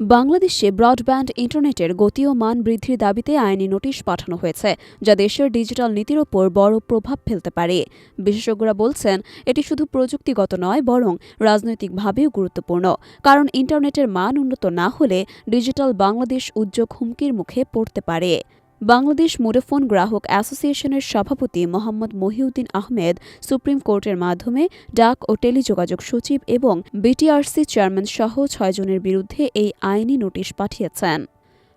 বাংলাদেশে ব্রডব্যান্ড ইন্টারনেটের গতি ও মান বৃদ্ধির দাবিতে আইনি নোটিশ পাঠানো হয়েছে, যা দেশের ডিজিটাল নীতির ওপর বড় প্রভাব ফেলতে পারে। বিশেষজ্ঞরা বলছেন, এটি শুধু প্রযুক্তিগত নয়, বরং রাজনৈতিকভাবেও গুরুত্বপূর্ণ, কারণ ইন্টারনেটের মান উন্নত না হলে ডিজিটাল বাংলাদেশ উদ্যোগ হুমকির মুখে পড়তে পারে। বাংলাদেশ মুঠোফোন গ্রাহক অ্যাসোসিয়েশনের সভাপতি মোহাম্মদ মহিউদ্দিন আহমেদ, সুপ্রিম কোর্টের মাধ্যমে ডাক ও টেলিযোগাযোগ সচিব এবং বিটিআরসি চেয়ারম্যান সহ ছয়জনের বিরুদ্ধে এই আইনি নোটিশ পাঠিয়েছেন।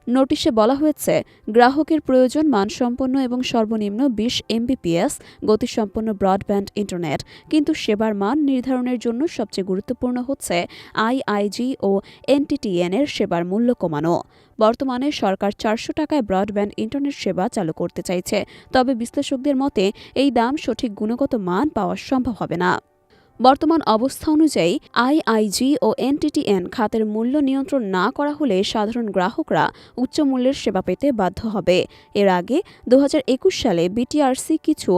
নোটিশে বলা হয়েছে, গ্রাহকের প্রয়োজন মানসম্পন্ন এবং সর্বনিম্ন বিশ এমবিপিএস, গতিসম্পন্ন ব্রডব্যান্ড ইন্টারনেট। কিন্তু সেবার মান নির্ধারণের জন্য সবচেয়ে গুরুত্বপূর্ণ হচ্ছে আইআইজি ও এনটিটিএন এর সেবার মূল্য কমানো। বর্তমানে সরকার চারশো টাকায় ব্রডব্যান্ড ইন্টারনেট সেবা চালু করতে চাইছে। তবে বিশ্লেষকদের মতে, এই দাম সঠিক গুণগত মান পাওয়া সম্ভব হবে না। বর্তমান অবস্থা অনুযায়ী আইআইজি ও এনটিটিএন খাতের মূল্য নিয়ন্ত্রণ না করা হলে সাধারণ গ্রাহকরা উচ্চ মূল্যের সেবা পেতে বাধ্য হবে। এর আগে দু হাজার একুশ সালে বিটিআরসি কিছু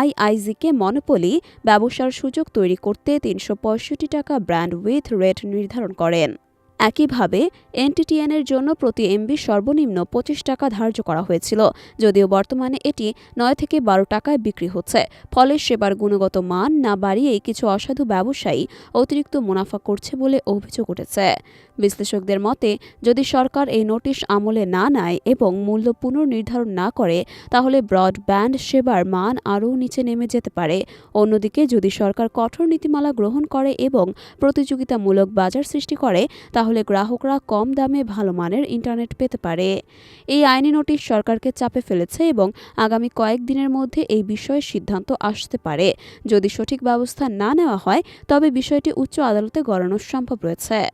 আইআইজিকে মনোপলি ব্যবসার সুযোগ তৈরি করতে তিনশো পঁয়ষট্টি টাকা ব্র্যান্ড উইথ রেট নির্ধারণ করেন। একইভাবে, এনটিটিএনের জন্য প্রতি এমবি সর্বনিম্ন পঁচিশ টাকা ধার্য করা হয়েছিল, যদিও বর্তমানে এটি নয় থেকে বারো টাকায় বিক্রি হচ্ছে। ফলে সেবার গুণগত মান না বাড়িয়েই কিছু অসাধু ব্যবসায়ী অতিরিক্ত মুনাফা করছে বলে অভিযোগ উঠেছে। বিশ্লেষকদের মতে, যদি সরকার এই নোটিশ আমলে না নেয় এবং মূল্য পুনর্নির্ধারণ না করে, তাহলে ব্রডব্যান্ড সেবার মান আরও নিচে নেমে যেতে পারে। অন্যদিকে, যদি সরকার কঠোর নীতিমালা গ্রহণ করে এবং প্রতিযোগিতামূলক বাজার সৃষ্টি করে, তাহলে গ্রাহকরা কম দামে ভালো মানের ইন্টারনেট পেতে পারে। এই আইনি নোটিশ সরকারকে চাপে ফেলেছে এবং আগামী কয়েকদিনের মধ্যে এই বিষয়ে সিদ্ধান্ত আসতে পারে। যদি সঠিক ব্যবস্থা না নেওয়া হয়, তবে বিষয়টি উচ্চ আদালতে গড়ানোর সম্ভব রয়েছে।